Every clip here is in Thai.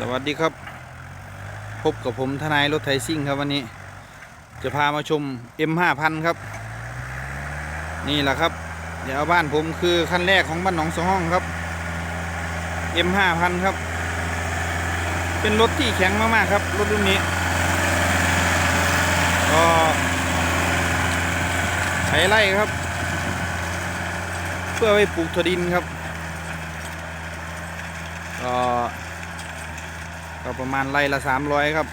สวัสดีครับ พบกับผมทนายรถไถซิ่งครับวันนี้ จะพามาชม M5000 ครับ นี่แหละครับ เดี๋ยวบ้านผมคือคันแรกของบ้านหนองสองห้องครับ M5000 ครับ เป็นรถที่แข็งมากๆครับ รถรุ่นนี้ก็ไถไล่ครับ เพื่อไปปลูกถั่วดินครับก็ ก็ประมาณไร่ละสามร้อยครับ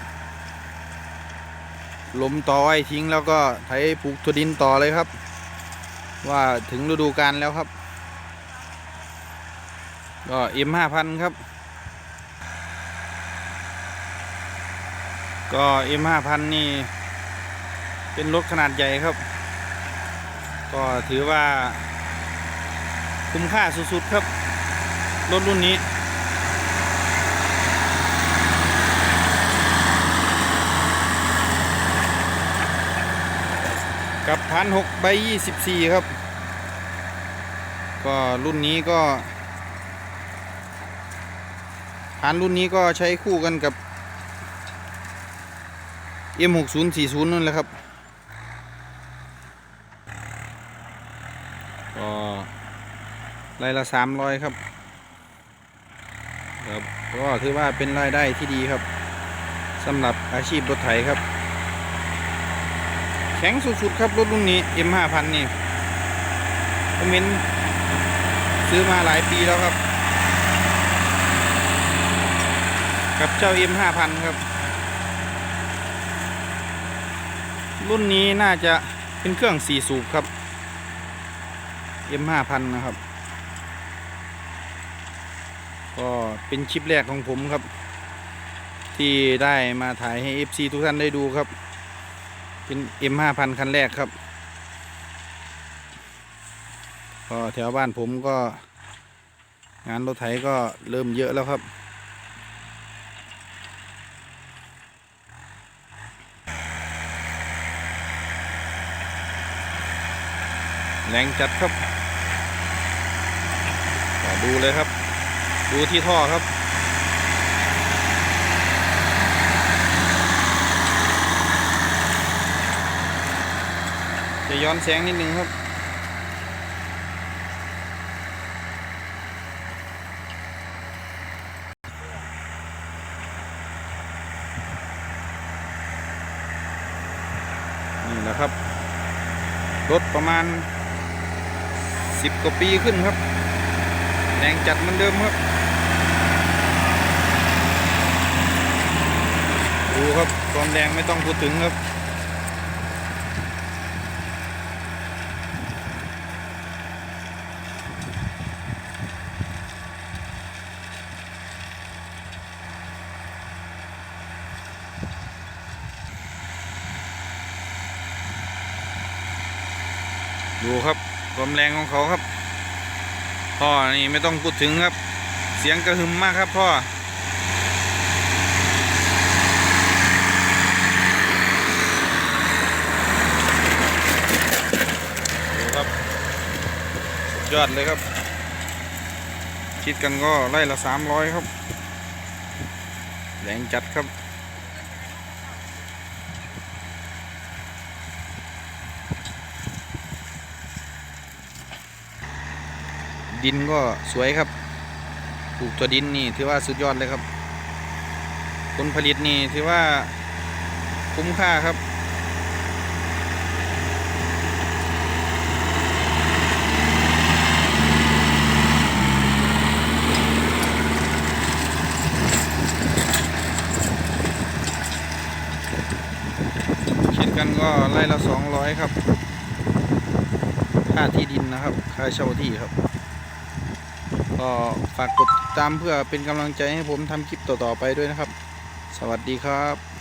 ล้มต่อไว้ทิ้งแล้วก็ไถปลูกถั่วดินต่อเลยครับ ว่าถึงฤดูกาลแล้วครับ ก็เอ็มห้าพันครับ ก็เอ็มห้าพันนี่ เป็นรถขนาดใหญ่ครับ ก็ถือว่า คุ้มค่าสุดๆครับ รถรุ่นนี้ กับพันหกใบยี่สิบสี่ครับ ก็รุ่นนี้ก็พันรุ่นนี้ก็ใช้คู่กันกับ M6040 นั่นแหละครับก็รายละสามร้อยครับครับก็ถือว่าเป็นรายได้ที่ดีครับสำหรับอาชีพรถไถครับ ข็งสุดๆครับรถรุ่นนี้ M5000 นี่ผมเห็นซื้อมาหลายปีแล้วครับ กับเจ้า M5000 ครับ รุ่นนี้น่าจะเป็นเครื่อง4สูบครับ M5000 นะครับ ก็เป็นคลิปแรกของผมครับ ที่ได้มาถ่ายให้ FC ทุกท่านได้ดูครับ เป็น M5000 คันแรกครับ ก็แถวบ้านผมก็ งานรถไถก็เริ่มเยอะแล้วครับ แรงจัดครับดูเลยครับ ดูที่ท่อครับ จะย้อนแสงนิดนึงครับ นี่แหละครับ รถประมาณ 10 กว่าปีขึ้นครับแรงจัดเหมือนเดิมครับ ดูครับความแรงไม่ต้องพูดถึงครับ ดูครับความแรงของเขาครับพ่อนี่ไม่ต้องพูดถึงครับ เสียงกระหึ่มมากครับพ่อดูครับยอดเลยครับ คิดกันก็ไล่ละสามร้อยครับ แรงจัดครับ ดินก็สวยครับปลูกตัวดินนี่ถือว่าสุดยอดเลยครับ ผลผลิตนี่ถือว่าคุ้มค่าครับคิดกันก็ไร่ละสองร้อยครับ ค่าที่ดินนะครับ ค่าเช่าที่ครับ ก็ฝากกดติดตามเพื่อเป็นกำลังใจให้ผมทำคลิปต่อๆไปด้วยนะครับ สวัสดีครับ